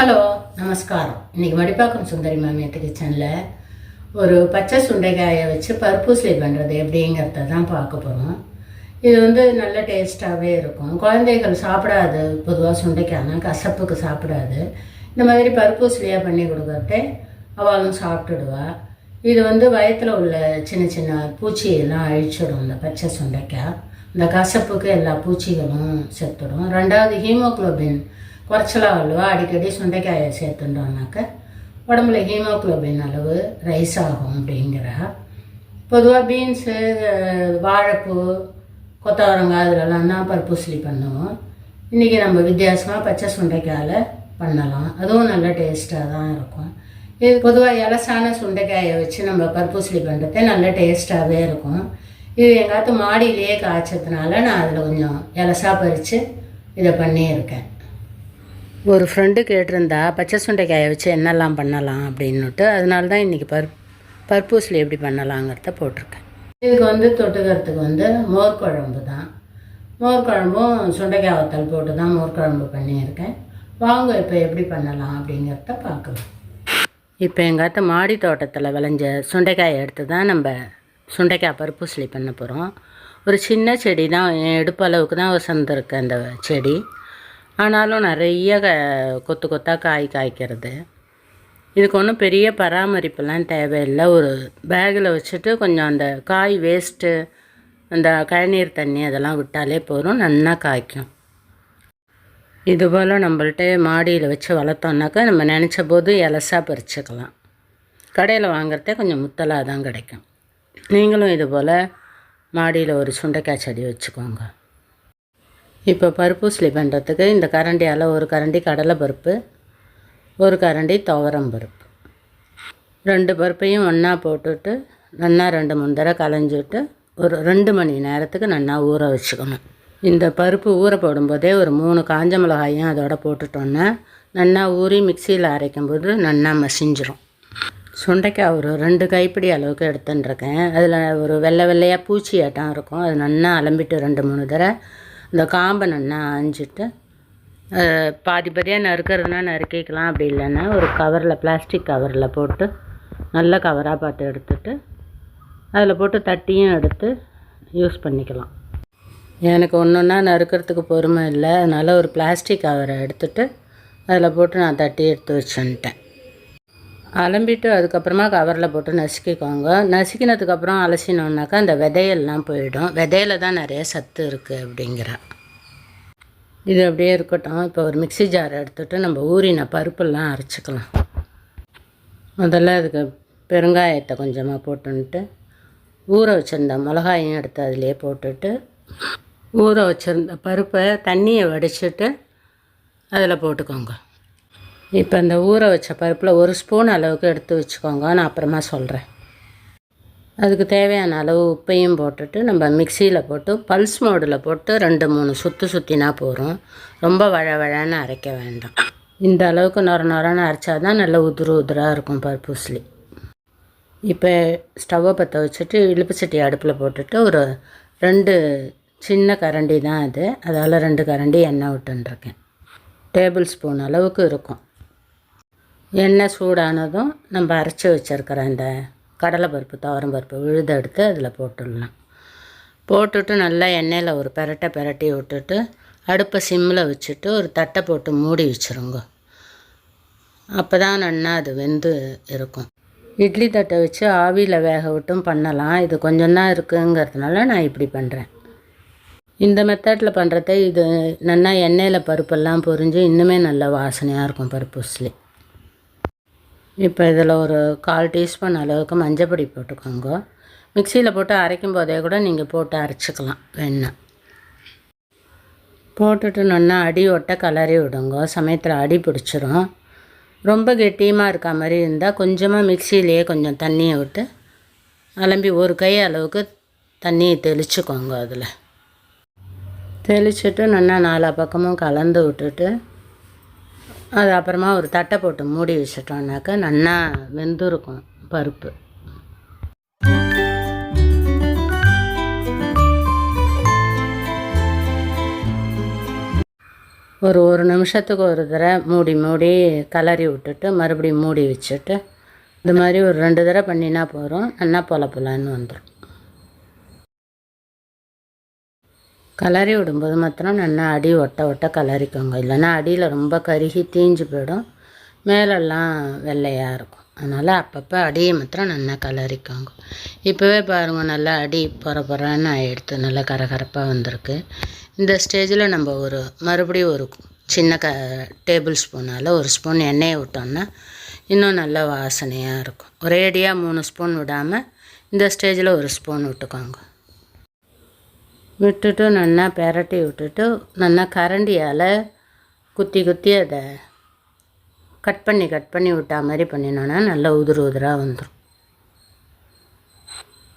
Hello. நமஸ்காரம். இன்னைக்கு மடிப்பாக்கம் சுந்தரி மாமியத்து கிச்சனில் ஒரு பச்சை சுண்டைக்காயை வச்சு பருப்பூசலி பண்ணுறது எப்படிங்கிறத தான் பார்க்க போகிறோம் இது வந்து நல்ல டேஸ்ட்டாகவே இருக்கும். குழந்தைகள் சாப்பிடாது. பொதுவாக சுண்டைக்காய்னா கசப்புக்கு சாப்பிடாது. இந்த மாதிரி பருப்பூசலியாக பண்ணி கொடுக்கறதே அவளும் சாப்பிட்டுடுவா. இது வந்து வயத்தில் உள்ள சின்ன சின்ன பூச்சியெல்லாம் அழிச்சிடும் இந்த பச்சை சுண்டைக்காய் இந்த கசப்புக்கு எல்லா பூச்சிகளும் செத்துடும். ரெண்டாவது ஹீமோகுளோபின் குறைச்சலாக அல்வா அடிக்கடி சுண்டைக்காயை சேர்த்துட்டோம்னாக்க உடம்புல ஹீமோகுளோபின் அளவு ரைஸ் ஆகும் அப்படிங்கிறா பொதுவாக பீன்ஸு வாழைப்பூ கொத்தவரங்காய் அதிலலாம் தான் பருப்பூசலி பண்ணுவோம் இன்றைக்கி நம்ம வித்தியாசமாக பச்சை சுண்டைக்காயில் பண்ணலாம் அதுவும் நல்ல டேஸ்ட்டாக தான் இருக்கும் இது பொதுவாக இலசான சுண்டைக்காயை வச்சு நம்ம பருப்பூசலி பண்ணுறது நல்ல டேஸ்ட்டாகவே இருக்கும் இது எங்காத்து மாடியிலேயே காய்ச்சதுனால நான் அதில் கொஞ்சம் இலசா பறித்து இதை பண்ணியிருக்கேன் ஒரு ஃப்ரெண்டு கேட்டிருந்தா பச்சை சுண்டைக்காயை வச்சு என்னெல்லாம் பண்ணலாம் அப்படின்னுட்டு அதனால தான் இன்றைக்கி பர் பருப்பூசலி எப்படி பண்ணலாங்கிறத போட்டிருக்கேன். இதுக்கு வந்து தொட்டுக்கிறதுக்கு வந்து மோர் குழம்பு தான். மோர் குழம்பும் சுண்டைக்காய் வத்தல் போட்டு தான் மோர் குழம்பு பண்ணியிருக்கேன். வாங்க இப்போ எப்படி பண்ணலாம் அப்படிங்கிறத பார்க்கலாம். இப்போ எங்காத்த மாடி தோட்டத்தில் விளைஞ்ச சுண்டைக்காயை எடுத்து தான் நம்ம சுண்டைக்காய் பருப்பூசலி பண்ண போகிறோம் ஒரு சின்ன செடி தான் என் இடுப்பு அளவுக்கு தான் வசந்திருக்கு அந்த செடி. ஆனாலும் நிறைய க கொத்து கொத்தாக காய் காய்க்கிறது. இதுக்கு ஒன்றும் பெரிய பராமரிப்புலாம் தேவையில்லை. ஒரு பேக்கில் வச்சுட்டு கொஞ்சம் அந்த காய் வேஸ்ட்டு அந்த கழநீர் தண்ணி அதெல்லாம் விட்டாலே போதும். நல்லா காய்க்கும். இது போல் நம்மள்ட்ட மாடியில் வச்சு வளர்த்தோன்னாக்கா நம்ம நினச்ச போது இலசா பறிச்சுக்கலாம். கடையில் வாங்குறதே கொஞ்சம் முத்தலாக தான் கிடைக்கும். நீங்களும் இதுபோல் மாடியில் ஒரு சுண்டைக்காய் செடி வச்சுக்கோங்க. இப்போ பருப்பூசலி பண்ணுறதுக்கு இந்த கரண்டியால் ஒரு கரண்டி கடலை பருப்பு ஒரு கரண்டி துவரம் பருப்பு. ரெண்டு பருப்பையும் ஒன்றா போட்டுட்டு நல்லா ரெண்டு மூணு தடவை களைஞ்சிட்டு ஒரு ரெண்டு மணி நேரத்துக்கு நல்லா ஊற வச்சுக்கணும். இந்த பருப்பு ஊற போடும்போதே ஒரு மூணு காஞ்ச மிளகாயும் அதோட போட்டுட்டோன்னா நல்லா ஊறி மிக்சியில் அரைக்கும்போது நல்லா மசிஞ்சிரும். சுண்டைக்காய் ஒரு ரெண்டு கைப்பிடி அளவுக்கு எடுத்துட்டுருக்கேன். அதில் ஒரு வெள்ளை வெள்ளையாக பூச்சி ஆட்டம் இருக்கும். அது நல்லா அலம்பிட்டு ரெண்டு மூணு தடவை இந்த காம்பை நல்லா அஞ்சிட்டு பாதி பாதியாக நறுக்கிறதுனா நறுக்கிக்கலாம் அப்படி இல்லைன்னா ஒரு கவரில் பிளாஸ்டிக் கவரில் போட்டு நல்ல கவராக பார்த்து எடுத்துட்டு அதில் போட்டு தட்டியும் எடுத்து யூஸ் பண்ணிக்கலாம். எனக்கு ஒன்று ஒன்றா நறுக்கிறதுக்கு பொறுமை இல்லை. அதனால் ஒரு பிளாஸ்டிக் கவரை எடுத்துட்டு அதில் போட்டு நான் தட்டி எடுத்து வச்சுன்ட்டேன். அலம்பிட்டு அதுக்கப்புறமா கவரில் போட்டு நசுக்கிக்கோங்க. நசுக்கினதுக்கப்புறம் அலசினோன்னாக்கா அந்த விதையெல்லாம் போயிடும். விதையில தான் நிறைய சத்து இருக்குது அப்படிங்கிற. இது அப்படியே இருக்கட்டும். இப்போ ஒரு மிக்ஸி ஜார் எடுத்துகிட்டு நம்ம ஊறின பருப்பெல்லாம் அரைச்சிக்கலாம். முதல்ல அதுக்கு பெருங்காயத்தை கொஞ்சமாக போட்டுன்ட்டு ஊற வச்சுருந்த மிளகாயும் எடுத்து அதிலே போட்டுட்டு ஊற வச்சுருந்த பருப்பை தண்ணியை வடிச்சிட்டு அதில் போட்டுக்கோங்க. இப்போ இந்த ஊற வச்ச பருப்பில் ஒரு ஸ்பூன் அளவுக்கு எடுத்து வச்சுக்கோங்க. நான் அப்புறமா சொல்கிறேன் அதுக்கு தேவையான அளவு உப்பையும் போட்டுட்டு நம்ம மிக்சியில் போட்டு பல்ஸ் மோடில் போட்டு ரெண்டு மூணு சுற்று சுற்றினா போகிறோம் ரொம்ப வழ வழன்னு அரைக்க வேண்டாம். இந்த அளவுக்கு நொர நொரன்னு அரைச்சா தான் நல்ல உதிரு உதிராக இருக்கும் பருப்பூசலி இப்போ ஸ்டவ்வை பற்ற வச்சுட்டு இழுப்பு சட்டி அடுப்பில் போட்டுட்டு ஒரு ரெண்டு சின்ன கரண்டி தான் அது. அதால் ரெண்டு கரண்டி எண்ணெய் விட்டுருக்கேன் டேபிள் ஸ்பூன் அளவுக்கு இருக்கும். எண்ணெய் சூடானதும் நம்ம அரைச்சி வச்சுருக்கிற கடலை கடலைப்பருப்பு துவரம்பருப்பு விழுத எடுத்து அதில் போட்டுடலாம். போட்டுட்டு நல்லா எண்ணெயில் ஒரு பெரட்டை பெரட்டி விட்டுட்டு அடுப்பை சிம்மில் வச்சுட்டு ஒரு தட்டை போட்டு மூடி வச்சுருங்க. அப்போ தான் நல்லா அது வெந்து இருக்கும். இட்லி தட்டை வச்சு ஆவியில் வேக விட்டும் பண்ணலாம். இது கொஞ்சம் தான் இருக்குங்கிறதுனால நான் இப்படி பண்ணுறேன் இந்த மெத்தடில் பண்ணுறத இது நல்லா எண்ணெயில் பருப்பெல்லாம் பொரிஞ்சு இன்னுமே நல்ல வாசனையாக இருக்கும் பருப்பு இப்போ இதில் ஒரு கால் டீஸ்பூன் அளவுக்கு மஞ்சப்பொடி போட்டுக்கோங்க. மிக்சியில் போட்டு அரைக்கும் போதே கூட நீங்கள் போட்டு அரைச்சிக்கலாம் வெண்ணெய் போட்டுட்டு நல்லா அடி ஒட்ட கலரி விடுங்க. சமயத்தில் அடி பிடிச்சிரும். ரொம்ப கெட்டியமாக இருக்க மாதிரி இருந்தால் கொஞ்சமாக மிக்சியிலேயே கொஞ்சம் தண்ணியை விட்டு அலம்பி ஒரு கை அளவுக்கு தண்ணியை தெளிச்சுக்கோங்க அதில். தெளிச்சுட்டு நல்லா நாலா பக்கமும் கலந்து விட்டுட்டு அது அப்புறமா ஒரு தட்டை போட்டு மூடி வச்சிட்டோம்னாக்கா நல்லா வெந்திருக்கும் பருப்பு. ஒரு ஒரு நிமிஷத்துக்கு ஒரு தடவை மூடி மூடி கலரி விட்டுட்டு மறுபடியும் மூடி வச்சுட்டு இது மாதிரி ஒரு ரெண்டு தடவை பண்ணினா போதும். நல்லா பொல பொலன்னு வந்துடும் கலரி விடும்போது மாத்திரம் நல்லா அடி ஒட்ட ஒட்ட கலரிக்கோங்க இல்லைன்னா அடியில் ரொம்ப கருகி தீஞ்சு போயிடும். மேலெல்லாம் வெள்ளையாக இருக்கும். அதனால் அப்பப்போ அடியை மாத்திரம் நல்லா கலரிக்கோங்க இப்போவே பாருங்கள் நல்லா அடி பொற பொறன்னு ஆகிடுது நல்லா கரகரப்பாக வந்திருக்கு. இந்த ஸ்டேஜில் நம்ம ஒரு மறுபடியும் ஒரு சின்ன க டேபிள் ஸ்பூனால் ஒரு ஸ்பூன் எண்ணெயை விட்டோம்னா இன்னும் நல்ல வாசனையாக இருக்கும். ஒரேடியாக மூணு ஸ்பூன் விடாமல் இந்த ஸ்டேஜில் ஒரு ஸ்பூன் விட்டுக்கோங்க. விட்டுட்டு நல்லா பெரட்டி விட்டுட்டு நல்லா கரண்டியால் குத்தி குத்தி அதை கட் பண்ணி கட் பண்ணி விட்டா மாதிரி பண்ணினோன்னா நல்லா உதிர் உதிராக வந்துடும்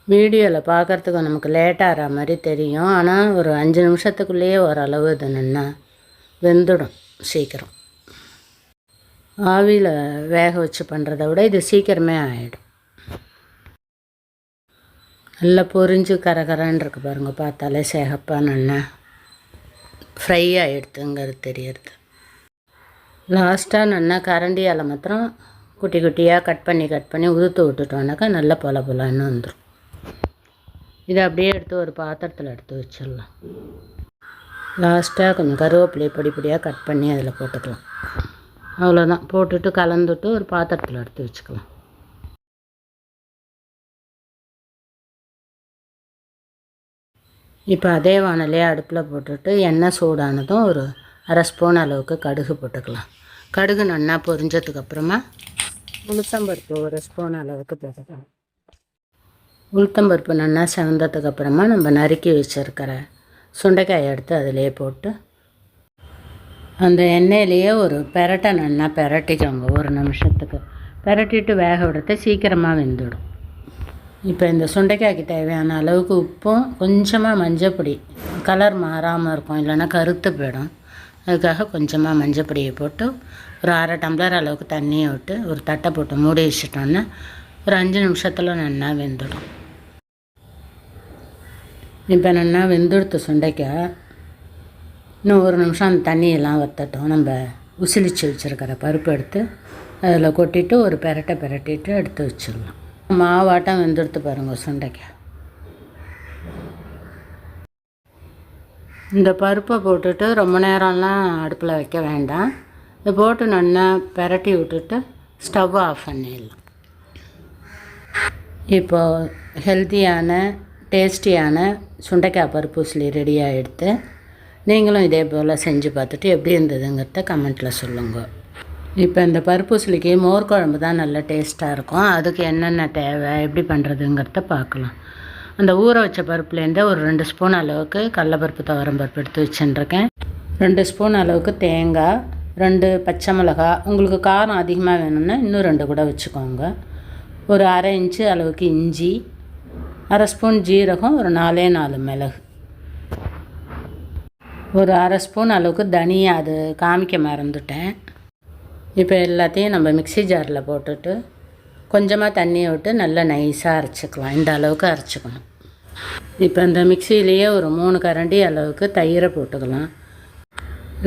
வீடியோவில் பார்க்குறதுக்கு நமக்கு லேட்டாகிற மாதிரி தெரியும். ஆனால் ஒரு அஞ்சு நிமிஷத்துக்குள்ளேயே ஓரளவு இது நின்னா வெந்துடும் சீக்கிரம். ஆவியில் வேக வச்சு பண்ணுறத விட இது சீக்கிரமே ஆகிடும் நல்லா பொரிஞ்சு கரகரான்னு இருக்கு பாருங்கள் பார்த்தாலே சேகப்பாக நல்லா ஃப்ரை ஆகிடுதுங்கிறது தெரியறது. லாஸ்ட்டாக நல்லா கரண்டியால் மாத்திரம் குட்டி குட்டியாக கட் பண்ணி கட் பண்ணி உதுத்து விட்டுட்டோன்னாக்கா நல்லா பொல பொலான்னு வந்துடும் இதை அப்படியே எடுத்து ஒரு பாத்திரத்தில் எடுத்து வச்சிடலாம். லாஸ்ட்டாக கொஞ்சம் கருவேப்பிலையை பொடி பொடியாக கட் பண்ணி அதில் போட்டுக்கலாம். அவ்வளோதான் போட்டுட்டு கலந்துட்டு ஒரு பாத்திரத்தில் எடுத்து வச்சுக்கலாம். இப்போ அதே வானலையே அடுப்பில் போட்டுட்டு எண்ணெய் சூடானதும் ஒரு அரை ஸ்பூன் அளவுக்கு கடுகு போட்டுக்கலாம். கடுகு நல்லா பொரிஞ்சதுக்கப்புறமா உளுத்தம்பருப்பு ஒரு ஸ்பூன் அளவுக்கு போட்டுக்கலாம். உளுத்தம்பருப்பு நல்லா செவந்ததுக்கப்புறமா நம்ம நறுக்கி வச்சுருக்கிற சுண்டைக்காயை எடுத்து அதிலே போட்டு அந்த எண்ணெயிலேயே ஒரு பெரட்டை நல்லா பெரட்டிக்கோங்க ஒரு நிமிஷத்துக்கு. பெரட்டிட்டு வேக விடுறது சீக்கிரமாக வெந்துடும். இப்போ இந்த சுண்டைக்காய்க்கு தேவையான அளவுக்கு உப்பும் கொஞ்சமாக மஞ்சப்பொடி. கலர் மாறாமல் இருக்கும் இல்லைன்னா கருத்து போயிடும். அதுக்காக கொஞ்சமாக மஞ்சப்பொடியை போட்டு ஒரு அரை டம்ளர் அளவுக்கு தண்ணியை விட்டு ஒரு தட்டை போட்டு மூடி வச்சுட்டோன்னா ஒரு அஞ்சு நிமிஷத்தில் நல்லா வெந்துடும். இப்போ நல்லா வெந்துடுத்த சுண்டைக்காய் இன்னும் ஒரு நிமிஷம் அந்த தண்ணியெல்லாம் வற்றட்டும் நம்ம உசிலிச்சு வச்சுருக்கிற பருப்பு எடுத்து அதில் கொட்டிட்டு ஒரு பெரட்டை பெரட்டிட்டு எடுத்து வச்சிடலாம். மாவாட்டம் வெந்துடுத்து பாருங்கள் சுண்டைக்காய் இந்த பருப்பை போட்டுட்டு ரொம்ப நேரம்லாம் அடுப்பில் வைக்க வேண்டாம். இதை போட்டு நல்லா பெரட்டி விட்டுட்டு ஸ்டவ் ஆஃப் பண்ணிடலாம். இப்போ ஹெல்த்தியான டேஸ்டியான சுண்டைக்காய் பருப்பு உசிலி ரெடியாக எடுத்து நீங்களும் இதே போல் செஞ்சு பார்த்துட்டு எப்படி இருந்ததுங்கிறத கமெண்ட்டில் சொல்லுங்கள் இப்போ இந்த பருப்பூசலிக்கு மோர் குழம்பு தான் நல்ல டேஸ்ட்டாக இருக்கும். அதுக்கு என்னென்ன தேவை எப்படி பண்ணுறதுங்கிறத பார்க்கலாம் அந்த ஊற வச்ச பருப்புலேருந்தே ஒரு ரெண்டு ஸ்பூன் அளவுக்கு கடலப்பருப்பு துவரம் பருப்பு எடுத்து வச்சுருக்கேன் ரெண்டு ஸ்பூன் அளவுக்கு தேங்காய் ரெண்டு பச்சை மிளகா உங்களுக்கு காரம் அதிகமாக வேணும்னா இன்னும் ரெண்டு கூட வச்சுக்கோங்க. ஒரு அரை இன்ச்சு அளவுக்கு இஞ்சி அரை ஸ்பூன் ஜீரகம் ஒரு நாலே நாலு மிளகு. ஒரு அரை ஸ்பூன் அளவுக்கு தனியா அது காமிக்க மறந்துட்டேன். இப்போ எல்லாத்தையும் நம்ம மிக்ஸி ஜாரில் போட்டுட்டு கொஞ்சமாக தண்ணியை விட்டு நல்லா நைஸாக அரைச்சிக்கலாம். இந்த அளவுக்கு அரைச்சிக்கணும். இப்போ இந்த மிக்சியிலேயே ஒரு மூணு கரண்டி அளவுக்கு தயிரை போட்டுக்கலாம்.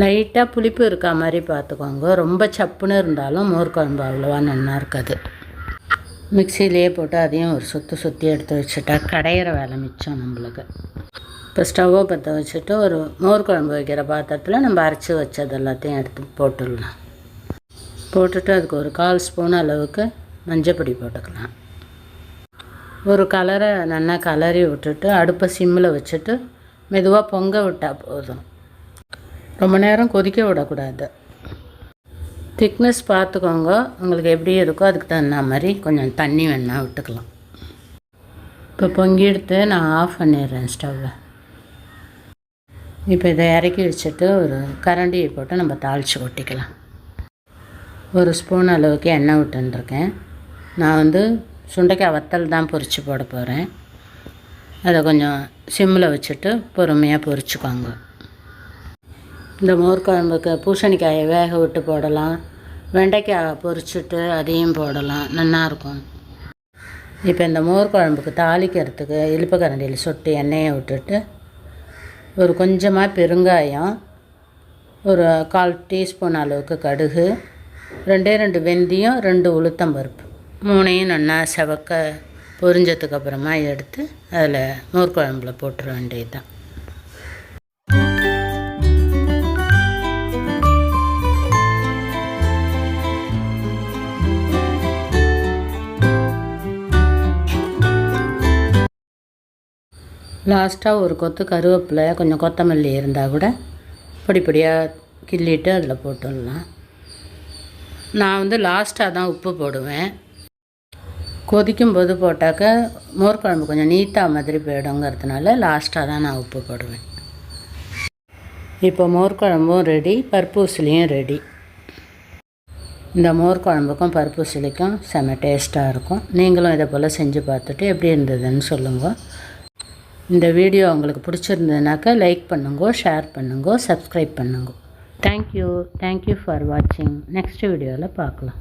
லைட்டாக புளிப்பு இருக்கா மாதிரி பார்த்துக்கோங்க. ரொம்ப சப்புன்னு இருந்தாலும் மோர் குழம்பு அவ்வளோவா நல்லா இருக்காது. மிக்சியிலேயே போட்டு அதையும் ஒரு சுற்றி சுற்றி எடுத்து வச்சுட்டா கடையிற வேலை மிச்சம் நம்மளுக்கு. இப்போ ஸ்டவ்வை பற்ற வச்சுட்டு ஒரு மோர் குழம்பு வைக்கிற பாத்திரத்தில் நம்ம அரைச்சி வச்சது எல்லாத்தையும் எடுத்து போட்டுடலாம். போட்டுட்டு அதுக்கு ஒரு கால் ஸ்பூன் அளவுக்கு மஞ்சப்பொடி போட்டுக்கலாம். ஒரு கலரை நல்லா கலரி விட்டுட்டு அடுப்பை சிம்மில் வச்சுட்டு மெதுவாக பொங்க விட்டால் போதும். ரொம்ப நேரம் கொதிக்க விடக்கூடாது. திக்னஸ் பார்த்துக்கோங்க. உங்களுக்கு எப்படி இருக்கோ அதுக்கு தகுந்த மாதிரி கொஞ்சம் தண்ணி வேணால் விட்டுக்கலாம். இப்போ பொங்கி எடுத்து நான் ஆஃப் பண்ணிடுறேன் ஸ்டவ்வை. இப்போ இதை இறக்கி வச்சுட்டு ஒரு கரண்டியை போட்டு நம்ம தாளித்து கொட்டிக்கலாம். ஒரு ஸ்பூன் அளவுக்கு எண்ணெய் விட்டுருக்கேன் நான் வந்து சுண்டைக்காய் வத்தல் தான் பொரித்து போட போகிறேன் அதை கொஞ்சம் சிம்மில் வச்சுட்டு பொறுமையாக பொரிச்சுக்கோங்க. இந்த மோர் குழம்புக்கு பூசணிக்காயை வேக விட்டு போடலாம். வெண்டைக்காய் பொரிச்சுட்டு அதையும் போடலாம். நல்லாயிருக்கும் இப்போ இந்த மோர் குழம்புக்கு தாளிக்கிறதுக்கு இழுப்பு கரண்டியில் சொட்டு எண்ணெயை விட்டுட்டு ஒரு கொஞ்சமாக பெருங்காயம் ஒரு கால் டீஸ்பூன் அளவுக்கு கடுகு ரெண்டே ரெண்டு வெந்தயம் ரெண்டு உளுத்தம் பருப்பு. மூணையும் நல்லா செவக்க பொரிஞ்சதுக்கப்புறமா எடுத்து அதில் மோர் போட்டுற வேண்டியது தான் லாஸ்ட்டாக ஒரு கொத்து கருவேப்பிலை கொஞ்சம் கொத்தமல்லி இருந்தால் கூட பொடி பொடியாக கிள்ளிட்டு அதில் போட்டுடலாம். நான் வந்து லாஸ்ட்டாக தான் உப்பு போடுவேன். கொதிக்கும் போது போட்டாக்க மோர் குழம்பு கொஞ்சம் நீட்டாக மாதிரி போயிடுங்கிறதுனால லாஸ்ட்டாக தான் நான் உப்பு போடுவேன். இப்போ மோர் குழம்பும் ரெடி பருப்பூசிலியும் ரெடி இந்த மோர் குழம்புக்கும் பருப்பூசிலிக்கும் செம்ம டேஸ்ட்டாக இருக்கும். நீங்களும் இதை போல் செஞ்சு பார்த்துட்டு எப்படி இருந்ததுன்னு சொல்லுங்கள் இந்த வீடியோ உங்களுக்கு பிடிச்சிருந்ததுனாக்கா லைக் பண்ணுங்க ஷேர் பண்ணுங்க சப்ஸ்கிரைப் பண்ணுங்க. Thank you thank you for வாட்சிங் நெக்ஸ்ட் வீடியோவில் பார்க்கலாம்.